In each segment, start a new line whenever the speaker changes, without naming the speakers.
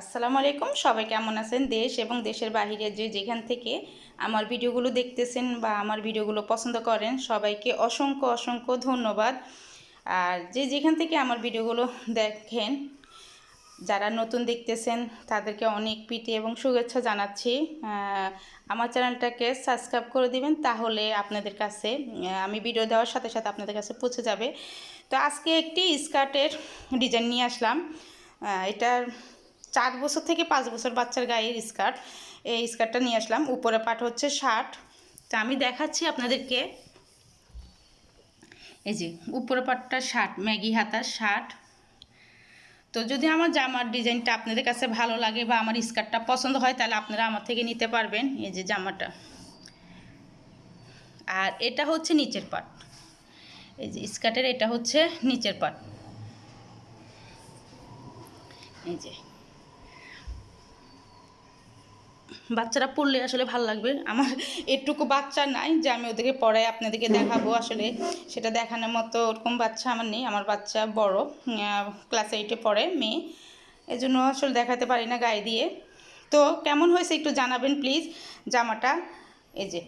আসসালামু আলাইকুম। সবাই কেমন আছেন? দেশ এবং দেশের বাহিরে যে যেখান থেকে আমার ভিডিওগুলো দেখতেছেন বা আমার ভিডিওগুলো পছন্দ করেন, সবাইকে অসংখ্য অসংখ্য ধন্যবাদ। আর যে যেখান থেকে আমার ভিডিওগুলো দেখেন, যারা নতুন দেখতেছেন, তাদেরকে অনেক পিটি এবং শুভেচ্ছা জানাচ্ছি। আমার চ্যানেলটাকে সাবস্ক্রাইব করে দিবেন, তাহলে আপনাদের কাছে আমি ভিডিও দেওয়ার সাথে সাথে আপনাদের কাছে পৌঁছে যাবে। তো আজকে একটি স্কার্টের ডিজাইন নিয়ে আসলাম। এটার চার বছর থেকে পাঁচ বছর বাচ্চার গায়ের স্কার্ট। এই স্কার্টটা নিয়ে আসলাম। উপরে পাট হচ্ছে শার্ট। তা আমি দেখাচ্ছি আপনাদেরকে। এই যে, উপরে পাটটা শার্ট, ম্যাগি হাতার শার্ট। তো যদি আমার জামার ডিজাইনটা আপনাদের কাছে ভালো লাগে বা আমার স্কার্টটা পছন্দ হয়, তাহলে আপনারা আমার থেকে নিতে পারবেন এই যে জামাটা। আর এটা হচ্ছে নিচের পাট। এই যে স্কার্টের, এটা হচ্ছে নিচের পাট। এই যে বাচ্চারা পড়লে আসলে ভালো লাগবে। আমার এটুকু বাচ্চা নাই যে আমি ওদেরকে পড়াই, আপনাদেরকে দেখাবো আসলে। সেটা দেখানোর মতো ওরকম বাচ্চা আমার নেই। আমার বাচ্চা বড় ক্লাস এইটে পড়ে মেয়ে। এই জন্য আসলে দেখাতে পারি না গায়ে দিয়ে। তো কেমন হয়েছে একটু জানাবেন প্লিজ জামাটা। এই যে।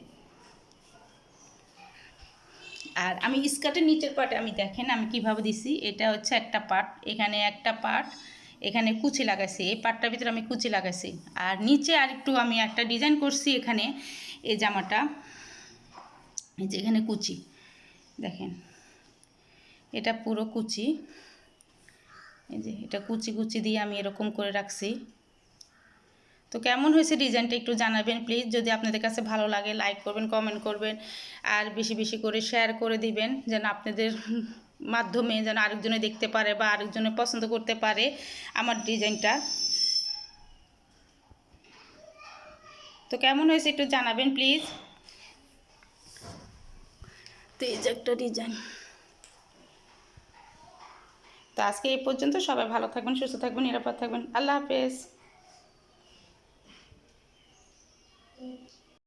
আর আমি স্কার্টের নিচের পাটে আমি দেখেন আমি কীভাবে দিছি। এটা হচ্ছে একটা পার্ট এখানে একটা পাট এখানে কুচি লাগাইছি, এই পাটটার ভিতরে আমি কুচি লাগাইছি। আর নিচে আর একটু আমি একটা ডিজাইন করছি এখানে, এই জামাটা। এই যে এখানে কুচি, দেখেন। এটা পুরো কুচি। এই যে এটা কুচি কুচি দিয়ে আমি এরকম করে রাখছি। তো কেমন হয়েছে ডিজাইনটা একটু জানাবেন প্লিজ যদি আপনাদের কাছে ভালো লাগে লাইক করবেন কমেন্ট করবেন। আর বেশি বেশি করে শেয়ার করে দিবেন, যেন আপনাদের মাধ্যমে যেন আরেকজনে দেখতে পারে বা আরেকজনে পছন্দ করতে পারে আমার ডিজাইনটা। তো কেমন হয়েছে একটু জানাবেন প্লিজ? তো এই যে একটা ডিজাইন। তো আজকে এই পর্যন্ত সবাই ভালো থাকবেন সুস্থ থাকবেন নিরাপদ থাকবেন। আল্লাহ হাফেজ।